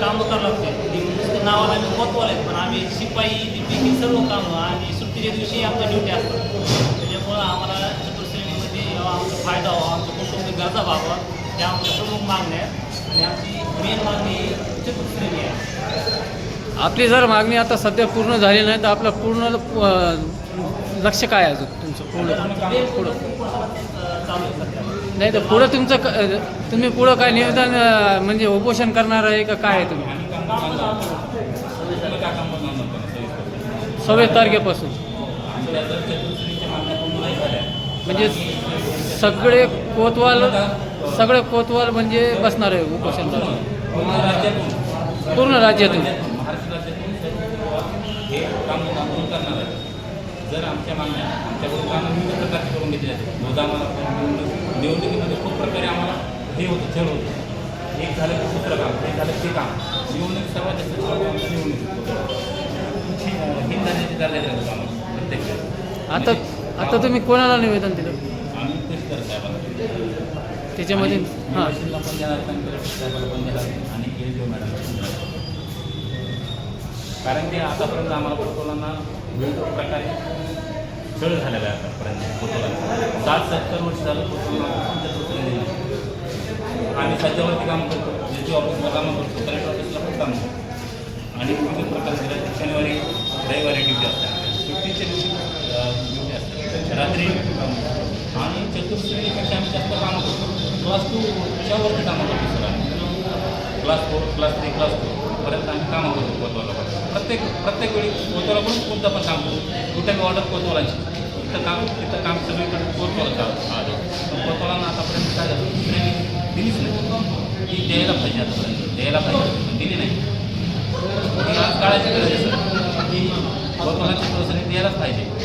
कामं करावं लागते. म्हणजे नुसतं नावाला आम्ही महत्वाला आहेत पण आम्ही शिपाई लिपिकी सर्व कामं आणि सुट्टीच्या दिवशी आमच्या ड्युटी असतात. त्याच्यामुळं आम्हाला चतुर्श्रेणीमध्ये आमचा फायदा व्हावा आमचं कुटुंब गरजा व्हावा ते आमच्या प्रमुख मागण्या आणि आमची मेन मागणी चतुर्श्रेणी आहे. आपली जर मागणी आता सध्या पूर्ण झाली नाही तर आपलं पूर्ण लक्ष काय अजून तुमचं? पूर्ण पूर्ण चालू आहे नाही तर पुढं तुमचं क- तुम्ही पुढं काय निवेदन अं, म्हणजे उपोषण करणार आहे का काय आहे तुम्ही? सव्वीस तारखेपासून. म्हणजे सगळे कोतवाल सगळे कोतवाल म्हणजे बसणार आहे उपोषण पूर्ण राज्यातून. जर आमच्या मागण्या आमच्याकडून कामं विविध प्रकारचे करून घेतले जाते. निवडणूक निवडणुकीमध्ये खूप प्रकारे आम्हाला हे होतं छळ होतं. एक झालं की दुसरं काम एक झालं ते काम. निवडणूक सर्वात जास्त निवडणूक दर्जा देतो आम्हाला प्रत्येक. आता आता तुम्ही कोणाला निवेदन दिलं? आम्ही तहसीलदार साहेबांना त्याच्यामध्ये आणि हां. पण देणार कलेक्टर साहेबाला पण देणार आणि देणार. कारण की आतापर्यंत आम्हाला कोतोलांना विविध प्रकारे खेळ झालेला आहे आतापर्यंत कोतोलांना साठ सत्तर वर्ष झालं कोतोलांना कोणत्या आम्ही सध्यावरती काम करतो जे जी ऑफिसला कामं करतो कलेक्टर ऑफिसला पण काम करतो आणि विविध प्रकारे शनिवारी रविवारी ड्युटी असतात सुट्टीच्या दिवशी ड्युटी असतात रात्री काम करतो. आणि चतुर्थीपेक्षा आम्ही जास्त कामं करतो क्लास टूच्या वरती कामं करतो सर आम्ही class four class three class four पर्यंत आम्ही कामं करतो कोतवाला प्रत्येक प्रत्येक वेळी कोतवालाकडून कोणतं पण काम करतो कुठे ऑर्डर कोतवालांची. तिथं काम तिथं काम सगळीकडे कोतवाला चालतं. आलं पण कोतवालांना आतापर्यंत काय झालं? श्रेणी दिलीच नाही. ती द्यायला पाहिजे आतापर्यंत. द्यायला पाहिजे पण दिली नाही. आज काळाची गरज आहे सर? की कोतवालांची प्रोत्साहन द्यायलाच पाहिजे.